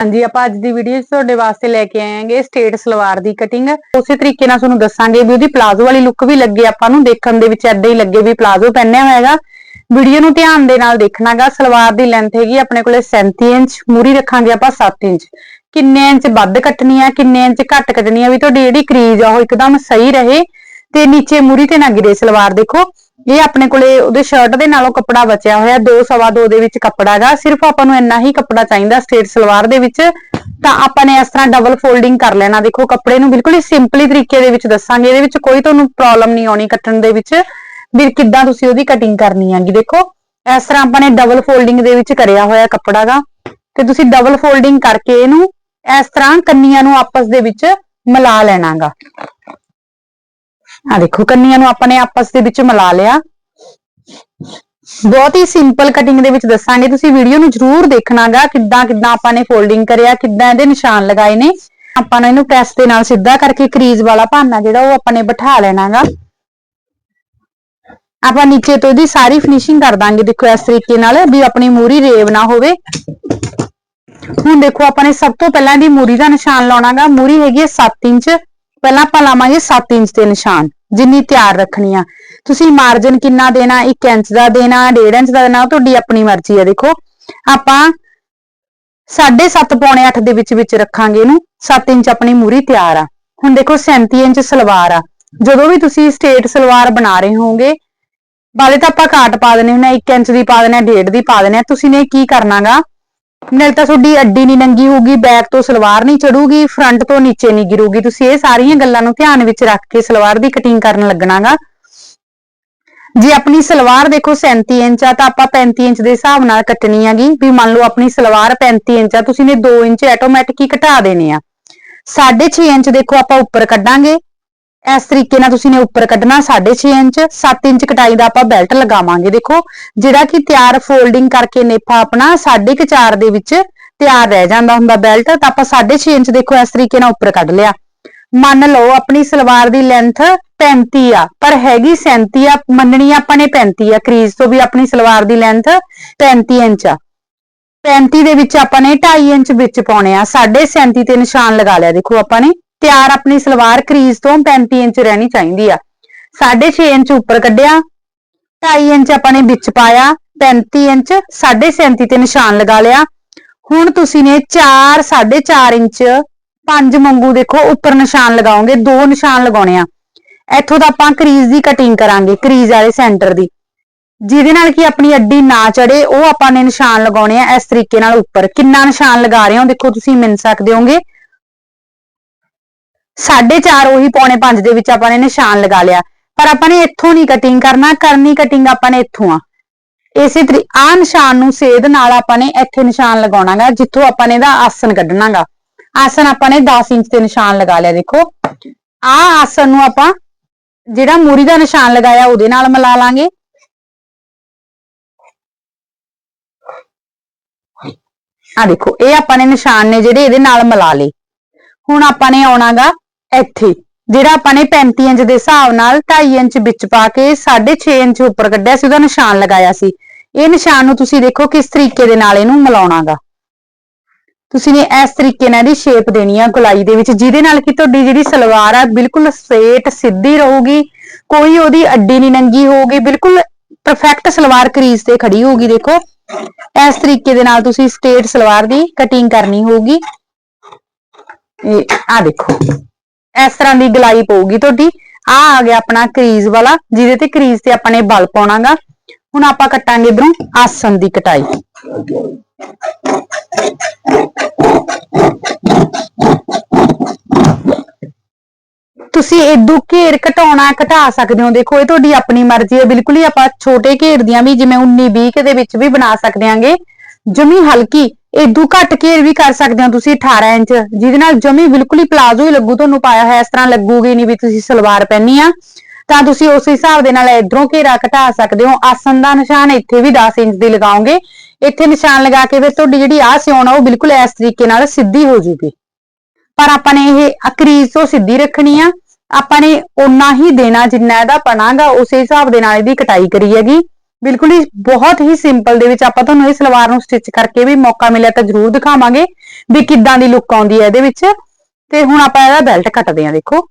ਹਾਂਜੀ, ਆਪਾਂ ਅੱਜ ਦੀ ਵੀਡੀਓ 'ਚ ਤੁਹਾਡੇ ਵਾਸਤੇ ਲੈ ਕੇ ਆਏ ਆਂਗੇ ਸਟੇਟ ਸਲਵਾਰ ਦੀ ਕਟਿੰਗ ਉਸੇ ਤਰੀਕੇ ਨਾਲ ਤੁਹਾਨੂੰ ਦੱਸਾਂਗੇ ਵੀ ਉਹਦੀ ਪਲਾਜ਼ੋ ਵਾਲੀ ਲੁੱਕ ਵੀ ਲੱਗੇ ਆਪਾਂ ਨੂੰ, ਦੇਖਣ ਦੇ ਵਿੱਚ ਐਦਾਂ ਹੀ ਲੱਗੇ ਵੀ ਪਲਾਜ਼ੋ ਪਹਿਨਿਆ ਹੋਇਆ ਵੀਡੀਓ ਨੂੰ ਧਿਆਨ ਦੇ ਨਾਲ ਦੇਖਣਾਗਾ, ਸਲਵਾਰ ਦੀ ਲੈਂਥ ਹੈਗੀ ਆਪਣੇ ਕੋਲੇ 37 ਇੰਚ, ਮੂਰੀ ਰੱਖਾਂਗੇ ਆਪਾਂ 7 ਇੰਚ। ਕਿੰਨੇ ਇੰਚ ਵੱਧ ਕੱਟਣੀ ਆ, ਕਿੰਨੇ ਇੰਚ ਘੱਟ ਕੱਟਣੀ ਆ, ਵੀ ਤੁਹਾਡੀ ਜਿਹੜੀ ਕਰੀਜ਼ ਆ ਉਹ ਇੱਕਦਮ ਸਹੀ ਰਹੇ। ਤੇ ਨੀਚੇ ਮੂਰੀ ਤੇ ਨਾ ਗਿਰੇ ਸਲਵਾਰ ਦੇਖੋ। ਇਹ ਆਪਣੇ ਕੋਲੇ ਉਹਦੇ ਸ਼ਰਟ ਦੇ ਨਾਲੋਂ ਕੱਪੜਾ ਬਚਿਆ ਹੋਇਆ 2 ਸਵਾ 2 ਦੇ ਵਿੱਚ ਕੱਪੜਾ ਹੈਗਾ ਸਿਰਫ ਆਪਾਂ ਨੂੰ ਇੰਨਾ ਹੀ ਕੱਪੜਾ ਚਾਹੀਦਾ ਸਟੇਟ ਸਲਵਾਰ ਦੇ ਵਿੱਚ। ਤਾਂ ਆਪਾਂ ਨੇ ਇਸ ਤਰ੍ਹਾਂ ਡਬਲ ਫੋਲਡਿੰਗ ਕਰ ਲੈਣਾ। ਦੇਖੋ, ਕੱਪੜੇ ਨੂੰ ਬਿਲਕੁਲ ਹੀ ਸਿੰਪਲੀ ਤਰੀਕੇ ਦੇ ਵਿੱਚ ਦੱਸਾਂਗੇ। ਇਹਦੇ ਵਿੱਚ ਕੋਈ ਤੁਹਾਨੂੰ ਪ੍ਰੋਬਲਮ ਨਹੀਂ ਆਉਣੀ ਕੱਟਣ ਦੇ ਵਿੱਚ। ਵੀ ਕਿੱਦਾਂ ਤੁਸੀਂ ਉਹਦੀ ਕਟਿੰਗ ਕਰਨੀ ਹੈਗੀ। ਦੇਖੋ, ਇਸ ਤਰ੍ਹਾਂ ਆਪਾਂ ਨੇ ਡਬਲ ਫੋਲਡਿੰਗ ਦੇ ਵਿੱਚ ਕਰਿਆ ਹੋਇਆ ਕੱਪੜਾ ਗਾ। ਤੇ ਤੁਸੀਂ ਡਬਲ ਫੋਲਡਿੰਗ ਕਰਕੇ ਇਹਨੂੰ ਇਸ ਤਰ੍ਹਾਂ ਕੰਨੀਆਂ ਨੂੰ ਆਪਸ ਦੇ ਵਿੱਚ ਮਿਲਾ ਲੈਣਾਗਾ ਆ ਦੇਖੋ, ਕੰਨੀਆਂ ਨੂੰ ਆਪਾਂ ਨੇ ਆਪਸ ਦੇ ਵਿੱਚ ਮਿਲਾ ਲਿਆ। ਬਹੁਤ ਹੀ ਸਿੰਪਲ ਕਟਿੰਗ ਦੇ ਵਿੱਚ ਦੱਸਾਂਗੇ। ਤੁਸੀਂ ਵੀਡੀਓ ਨੂੰ ਜ਼ਰੂਰ ਦੇਖਣਾਗਾ, ਕਿੱਦਾਂ ਕਿੱਦਾਂ ਆਪਾਂ ਨੇ ਫੋਲਡਿੰਗ ਕਰਿਆ, ਕਿੱਦਾਂ ਇਹਦੇ ਨਿਸ਼ਾਨ ਲਗਾਏ ਨੇ। ਆਪਾਂ ਨੇ ਇਹਨੂੰ ਪ੍ਰੈਸ ਦੇ ਨਾਲ ਸਿੱਧਾ ਕਰਕੇ ਕਰੀਜ਼ ਵਾਲਾ ਭਾਨਾ ਜਿਹੜਾ ਉਹ ਆਪਾਂ ਨੇ ਬਿਠਾ ਲੈਣਾਗਾ। ਆਪਾਂ ਨੀਚੇ ਤੋਂ ਇਹਦੀ ਸਾਰੀ ਫਿਨਿਸ਼ਿੰਗ ਕਰ ਦਾਂਗੇ। ਦੇਖੋ, ਇਸ ਤਰੀਕੇ ਨਾਲ ਵੀ ਆਪਣੀ ਮੂਰੀ ਰੇਵ ਨਾ ਹੋਵੇ। ਹੁਣ ਦੇਖੋ, ਆਪਾਂ ਨੇ ਸਭ ਤੋਂ ਪਹਿਲਾਂ ਇਹਦੀ ਮੂਰੀ ਦਾ ਨਿਸ਼ਾਨ ਲਾਉਣਾਗਾ। ਮੂਰੀ ਹੈਗੀ ਹੈ 7 ਇੰਚ। ਪਹਿਲਾਂ ਆਪਾਂ ਲਾਵਾਂਗੇ 7 ਇੰਚ ਦੇ ਨਿਸ਼ਾਨ, ਜਿੰਨੀ ਤਿਆਰ ਰੱਖਣੀ ਆ। ਤੁਸੀਂ ਮਾਰਜਨ ਕਿੰਨਾ ਦੇਣਾ 1 ਇੰਚ ਦਾ ਦੇਣਾ 1.5 ਇੰਚ ਦਾ ਦੇਣਾ, ਉਹ ਤੁਹਾਡੀ ਆਪਣੀ ਮਰਜ਼ੀ ਆ। ਦੇਖੋ, ਆਪਾਂ 7.5 ਪੌਣੇ 8 ਦੇ ਵਿੱਚ ਵਿੱਚ ਰੱਖਾਂਗੇ ਇਹਨੂੰ। 7 ਇੰਚ ਆਪਣੀ ਮੂਰੀ ਤਿਆਰ ਆ। ਹੁਣ ਦੇਖੋ 37 ਇੰਚ ਸਲਵਾਰ ਆ। ਜਦੋਂ ਵੀ ਤੁਸੀਂ ਸਟੇਟ ਸਲਵਾਰ ਬਣਾ ਰਹੇ ਹੋਵੋਗੇ, ਬਾਲੇ ਤਾਂ ਆਪਾਂ ਕਾਟ ਪਾ ਦੇਣੇ ਹੁੰਦੇ 1 ਇੰਚ ਦੀ ਪਾ ਦੇਣੇ 1.5 ਦੀ ਪਾ ਦੇਣੇ ਤੁਸੀਂ ਨੇ ਕੀ ਕਰਨਾਗਾ? ਨਾਲ ਤਾਂ ਤੁਹਾਡੀ ਅੱਡੀ ਨਹੀਂ ਨੰਗੀ ਹੋਊਗੀ ਬੈਕ ਤੋਂ ਸਲਵਾਰ ਨਹੀਂ ਚੜੂਗੀ ਫਰੰਟ ਤੋਂ ਨੀਚੇ ਨਹੀਂ ਗਿਰੂਗੀ। ਤੁਸੀਂ ਇਹ ਸਾਰੀਆਂ ਗੱਲਾਂ ਨੂੰ ਧਿਆਨ ਵਿੱਚ ਰੱਖ ਕੇ ਸਲਵਾਰ ਦੀ ਕਟਿੰਗ ਕਰਨ ਲੱਗਣਾਗਾ। ਜੇ ਆਪਣੀ ਸਲਵਾਰ ਦੇਖੋ 37 ਇੰਚ ਆ, ਤਾਂ ਆਪਾਂ 35 ਇੰਚ ਦੇ ਹਿਸਾਬ ਨਾਲ ਕੱਟਣੀ ਹੈਗੀ। ਵੀ ਮੰਨ ਲਓ ਆਪਣੀ ਸਲਵਾਰ 35 ਇੰਚ ਆ, ਤੁਸੀਂ ਨੇ 2 ਇੰਚ ਆਟੋਮੈਟਿਕ ਹੀ ਘਟਾ ਦੇਣੇ ਆ। 6.5 ਇੰਚ ਦੇਖੋ ਆਪਾਂ ਉੱਪਰ ਕੱਢਾਂਗੇ। ਇਸ ਤਰੀਕੇ ਨਾਲ ਤੁਸੀਂ ਨੇ ਉੱਪਰ ਕੱਢਣਾ 6.5 ਇੰਚ 7 ਇੰਚ ਕਟਾਈ ਦਾ ਆਪਾਂ ਬੈਲਟ ਲਗਾਵਾਂਗੇ, ਦੇਖੋ। ਜਿਹੜਾ ਕਿ ਤਿਆਰ ਫੋਲਡਿੰਗ ਕਰਕੇ ਨੇਫਾ ਆਪਣਾ 4.5 ਦੇ ਵਿੱਚ ਤਿਆਰ ਰਹਿ ਜਾਂਦਾ ਹੁੰਦਾ ਬੈਲਟ, ਤਾਂ ਆਪਾਂ 6.5 ਇੰਚ ਦੇਖੋ ਇਸ ਤਰੀਕੇ ਨਾਲ ਉੱਪਰ ਕੱਢ ਲਿਆ। ਮੰਨ ਲਓ ਆਪਣੀ ਸਲਵਾਰ ਦੀ ਲੈਂਥ 35 ਆ, ਪਰ ਹੈਗੀ 37 ਆ, ਮੰਨਣੀ ਆਪਾਂ ਨੇ 35 ਆ, ਕਰੀਜ਼ ਤੋਂ ਵੀ ਆਪਣੀ ਸਲਵਾਰ ਦੀ ਲੈਂਥ 35 ਇੰਚ ਆ। 35 ਦੇ ਵਿੱਚ ਆਪਾਂ ਨੇ 2.5 ਇੰਚ ਵਿੱਚ ਪਾਉਣੇ ਆ 37.5 ਤੇ ਨਿਸ਼ਾਨ ਲਗਾ ਲਿਆ, ਦੇਖੋ ਆਪਾਂ ਨੇ। ਤਿਆਰ ਆਪਣੀ ਸਲਵਾਰ ਕਰੀਜ਼ ਤੋਂ 35 ਇੰਚ ਰਹਿਣੀ ਚਾਹੀਦੀ ਆ। 6.5 ਇੰਚ ਉੱਪਰ ਕੱਢਿਆ 2.5 ਇੰਚ ਆਪਾਂ ਨੇ ਵਿੱਚ ਪਾਇਆ 35 ਇੰਚ 37.5 ਤੇ ਨਿਸ਼ਾਨ ਲਗਾ ਲਿਆ। ਹੁਣ ਤੁਸੀਂ ਨੇ 4 4.5 ਇੰਚ ਪੰਜ ਮੰਗੂ ਦੇਖੋ ਉੱਪਰ ਨਿਸ਼ਾਨ ਲਗਾਓਗੇ, ਦੋ ਨਿਸ਼ਾਨ ਲਗਾਉਣੇ ਆ। ਇੱਥੋਂ ਦਾ ਆਪਾਂ ਕਰੀਜ਼ ਦੀ ਕਟਿੰਗ ਕਰਾਂਗੇ, ਕਰੀਜ਼ ਵਾਲੇ ਸੈਂਟਰ ਦੀ। ਜਿਹਦੇ ਨਾਲ ਕਿ ਆਪਣੀ ਅੱਡੀ ਨਾ ਚੜੇ ਉਹ ਆਪਾਂ ਨੇ ਨਿਸ਼ਾਨ ਲਗਾਉਣੇ ਆ ਇਸ ਤਰੀਕੇ ਨਾਲ ਉੱਪਰ। ਕਿੰਨਾ ਨਿਸ਼ਾਨ ਲਗਾ ਰਹੇ ਹੋ, ਦੇਖੋ ਤੁਸੀਂ ਮਿਲ ਸਕਦੇ ਹੋਗੇ। 4.5 ਉਹੀ ਪੌਣੇ 5 ਦੇ ਵਿੱਚ ਆਪਾਂ ਨੇ ਨਿਸ਼ਾਨ ਲਗਾ ਲਿਆ। ਪਰ ਆਪਾਂ ਨੇ ਇੱਥੋਂ ਨਹੀਂ ਕਟਿੰਗ ਕਰਨਾ, ਕਰਨੀ ਕਟਿੰਗ ਆਪਾਂ ਨੇ ਇੱਥੋਂ ਆ। ਇਸੇ ਤਰੀ, ਆ ਨਿਸ਼ਾਨ ਨੂੰ ਸੇਧ ਨਾਲ ਆਪਾਂ ਨੇ ਇੱਥੇ ਨਿਸ਼ਾਨ ਲਗਾਉਣਾਗਾ, ਜਿੱਥੋਂ ਆਪਾਂ ਨੇ ਇਹਦਾ ਆਸਨ ਕੱਢਣਾਗਾ। ਆਸਨ ਆਪਾਂ ਨੇ 10 ਇੰਚ ਤੇ ਨਿਸ਼ਾਨ ਲਗਾ ਲਿਆ, ਦੇਖੋ। ਆ ਆਸਨ ਨੂੰ ਆਪਾਂ ਜਿਹੜਾ ਮੂਰੀ ਦਾ ਨਿਸ਼ਾਨ ਲਗਾਇਆ, ਉਹਦੇ ਨਾਲ ਮਿਲਾ ਲਾਂਗੇ। ਆ ਦੇਖੋ, ਇਹ ਆਪਾਂ ਨੇ ਨਿਸ਼ਾਨ ਨੇ ਜਿਹੜੇ ਇਹਦੇ ਨਾਲ ਮਿਲਾ ਲਏ। ਹੁਣ ਆਪਾਂ ਨੇ ਆਉਣਾਗਾ ਇੱਥੇ। ਜਿਹੜਾ ਆਪਾਂ ਨੇ 35 ਇੰਚ ਦੇ ਹਿਸਾਬ ਨਾਲ 2.5 ਇੰਚ ਵਿੱਚ ਪਾ ਕੇ 6.5 ਇੰਚ ਉੱਪਰ ਕੱਢਿਆ ਸੀ, ਉਹਦਾ ਨਿਸ਼ਾਨ ਲਗਾਇਆ ਸੀ। ਇਹ ਨਿਸ਼ਾਨ ਨੂੰ ਤੁਸੀਂ ਦੇਖੋ ਕਿਸ ਤਰੀਕੇ ਦੇ ਨਾਲ ਇਹਨੂੰ ਮਿਲਾਉਣਾਗਾ। ਤੁਸੀਂ ਨੇ ਇਸ ਤਰੀਕੇ ਨਾਲ ਇਹਦੀ ਸ਼ੇਪ ਦੇਣੀ ਆ ਗੁਲਾਈ ਦੇ ਵਿੱਚ, ਜਿਹਦੇ ਨਾਲ ਕਿ ਤੁਹਾਡੀ ਜਿਹੜੀ ਸਲਵਾਰ ਆ ਬਿਲਕੁਲ ਸਟ੍ਰੇਟ ਸਿੱਧੀ ਰਹੂਗੀ, ਕੋਈ ਉਹਦੀ ਅੱਡੀ ਨਹੀਂ ਨੰਗੀ ਹੋਊਗੀ, ਬਿਲਕੁਲ ਪਰਫੈਕਟ ਸਲਵਾਰ ਕਰੀਜ਼ ਤੇ ਖੜੀ ਹੋਊਗੀ, ਦੇਖੋ। ਇਸ ਤਰੀਕੇ ਦੇ ਨਾਲ ਤੁਸੀਂ ਸਟ੍ਰੇਟ ਸਲਵਾਰ ਦੀ ਕਟਿੰਗ ਕਰਨੀ ਹੋਊਗੀ। ਇਹ ਆ ਦੇਖੋ। ਇਸ ਤਰ੍ਹਾਂ ਦੀ ਗਲਾਈ ਪਊਗੀ ਤੁਹਾਡੀ। ਆ ਆ ਗਿਆ ਆਪਣਾ ਕਰੀਜ਼ ਵਾਲਾ, ਜਿਹਦੇ ਤੇ ਕਰੀਜ਼ ਤੇ ਆਪਾਂ ਨੇ ਬਲ ਪਾਉਣਾਗਾ। ਹੁਣ ਆਪਾਂ ਕੱਟਾਂਗੇ ਇਧਰੋਂ ਆਸਨ ਦੀ ਕਟਾਈ। ਤੁਸੀਂ ਇਦੋਂ ਘੇਰ ਘਟਾਉਣਾ, ਘਟਾ ਸਕਦੇ ਹੋ। ਦੇਖੋ, ਇਹ ਤੁਹਾਡੀ ਆਪਣੀ ਮਰਜ਼ੀ ਹੈ। ਬਿਲਕੁਲ ਹੀ ਆਪਾਂ ਛੋਟੇ ਘੇਰ ਦੀਆਂ ਵੀ, ਜਿਵੇਂ 19 20 ਦੇ ਵਿੱਚ ਵੀ ਬਣਾ ਸਕਦੇ ਆਂਗੇ। ਜਮੀ ਹਲਕੀ ਇਦੋਂ ਘੱਟ ਘੇਰ ਵੀ ਕਰ ਸਕਦੇ ਹੋ ਤੁਸੀਂ 18 ਇੰਚ, ਜਿਹਦੇ ਨਾਲ ਜਮੀ ਬਿਲਕੁਲ ਹੀ ਪਲਾਜ਼ੋ ਹੀ ਲੱਗੂ ਤੁਹਾਨੂੰ ਪਾਇਆ ਹੋਇਆ, ਇਸ ਤਰ੍ਹਾਂ ਲੱਗੂਗੀ ਨਹੀਂ ਵੀ ਤੁਸੀਂ ਸਲਵਾਰ ਪਹਿਨੀ ਆ। ਤਾਂ ਤੁਸੀਂ ਉਸ ਹਿਸਾਬ ਦੇ ਨਾਲ ਇਧਰੋਂ ਘੇਰਾ ਘਟਾ ਸਕਦੇ ਹੋ। ਆਸਨ ਦਾ ਨਿਸ਼ਾਨ ਇੱਥੇ ਵੀ 10 ਇੰਚ ਦੀ ਲਗਾਓਗੇ। ਇੱਥੇ ਨਿਸ਼ਾਨ ਲਗਾ ਕੇ ਫਿਰ ਤੁਹਾਡੀ ਜਿਹੜੀ ਆ ਸਿਉਣ ਆ, ਉਹ ਬਿਲਕੁਲ ਇਸ ਤਰੀਕੇ ਨਾਲ ਸਿੱਧੀ ਹੋ ਜੂਗੀ। ਪਰ ਆਪਾਂ ਨੇ ਇਹ ਅਕਰੀਜ਼ ਤੋਂ ਸਿੱਧੀ ਰੱਖਣੀ ਆ। ਆਪਾਂ ਨੇ ਓਨਾ ਹੀ ਦੇਣਾ ਜਿੰਨਾ ਇਹਦਾ ਪਣਾਗਾ ਉਸੇ ਹਿਸਾਬ ਦੇ ਨਾਲ ਇਹਦੀ ਕਟਾਈ ਕਰੀ ਹੈਗੀ। ਬਿਲਕੁਲ ਹੀ ਬਹੁਤ ਹੀ ਸਿੰਪਲ ਦੇ ਵਿੱਚ ਆਪਾਂ ਤੁਹਾਨੂੰ ਇਹ ਸਲਵਾਰ ਨੂੰ ਸਟਿਚ ਕਰਕੇ ਵੀ ਮੌਕਾ ਮਿਲਿਆ ਤਾਂ ਜ਼ਰੂਰ ਦਿਖਾਵਾਂਗੇ ਵੀ ਕਿੱਦਾਂ ਦੀ ਲੁੱਕ ਆਉਂਦੀ ਹੈ ਇਹਦੇ ਵਿੱਚ। ਤੇ ਹੁਣ ਆਪਾਂ ਇਹਦਾ ਬੈਲਟ ਕੱਟਦੇ ਹਾਂ, ਦੇਖੋ।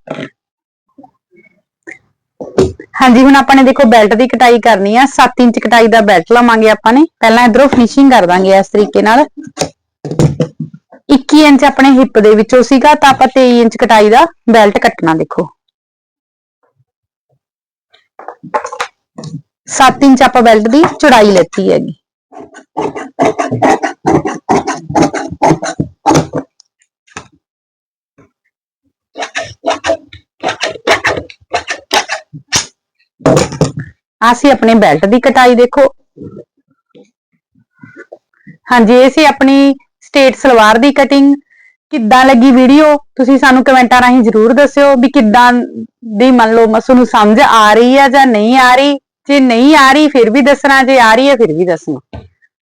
ਹਾਂਜੀ, ਹੁਣ ਆਪਾਂ ਨੇ ਦੇਖੋ ਬੈਲਟ ਦੀ ਕਟਾਈ ਕਰਨੀ ਆ। 7 ਇੰਚ ਕਟਾਈ ਦਾ ਬੈਲਟ ਲਵਾਂਗੇ ਆਪਾਂ ਨੇ। ਪਹਿਲਾਂ ਇਧਰੋਂ ਫਿਨਿਸ਼ਿੰਗ ਕਰ ਦਾਂਗੇ ਇਸ ਤਰੀਕੇ ਨਾਲ। 21 ਇੰਚ ਆਪਣੇ ਹਿੱਪ ਦੇ ਵਿੱਚੋਂ ਸੀਗਾ ਤਾਂ ਆਪਾਂ 23 ਇੰਚ ਕਟਾਈ ਦਾ ਬੈਲਟ ਕੱਟਣਾ, ਦੇਖੋ। 7 ਇੰਚ ਆਪਾਂ ਬੈਲਟ ਦੀ ਚੌੜਾਈ ਲੈਤੀ ਹੈਗੀ। ਆਹ ਆਪਣੇ ਬੈਲਟ ਦੀ ਕਟਾਈ ਦੇਖੋ। ਹਾਂਜੀ, ਇਹ ਸੀ ਆਪਣੀ ਸਟੇਟ ਸਲਵਾਰ ਦੀ ਕਟਿੰਗ ਕਿੱਦਾਂ ਲੱਗੀ ਵੀਡੀਓ ਤੁਸੀਂ ਸਾਨੂੰ ਕਮੈਂਟਾਂ ਰਾਹੀਂ ਜਰੂਰ ਦੱਸਿਓ ਵੀ ਕਿੱਦਾਂ ਦੀ ਮੰਨ ਲਓ ਮਸੂ ਨੂੰ ਸਮਝ ਆ ਰਹੀ ਹੈ ਜਾਂ ਨਹੀਂ ਆ ਰਹੀ। ਜੇ ਨਹੀਂ ਆ ਰਹੀ ਫਿਰ ਵੀ ਦੱਸਣਾ ਜੇ ਆ ਰਹੀ ਹੈ ਫਿਰ ਵੀ ਦੱਸਣਾ।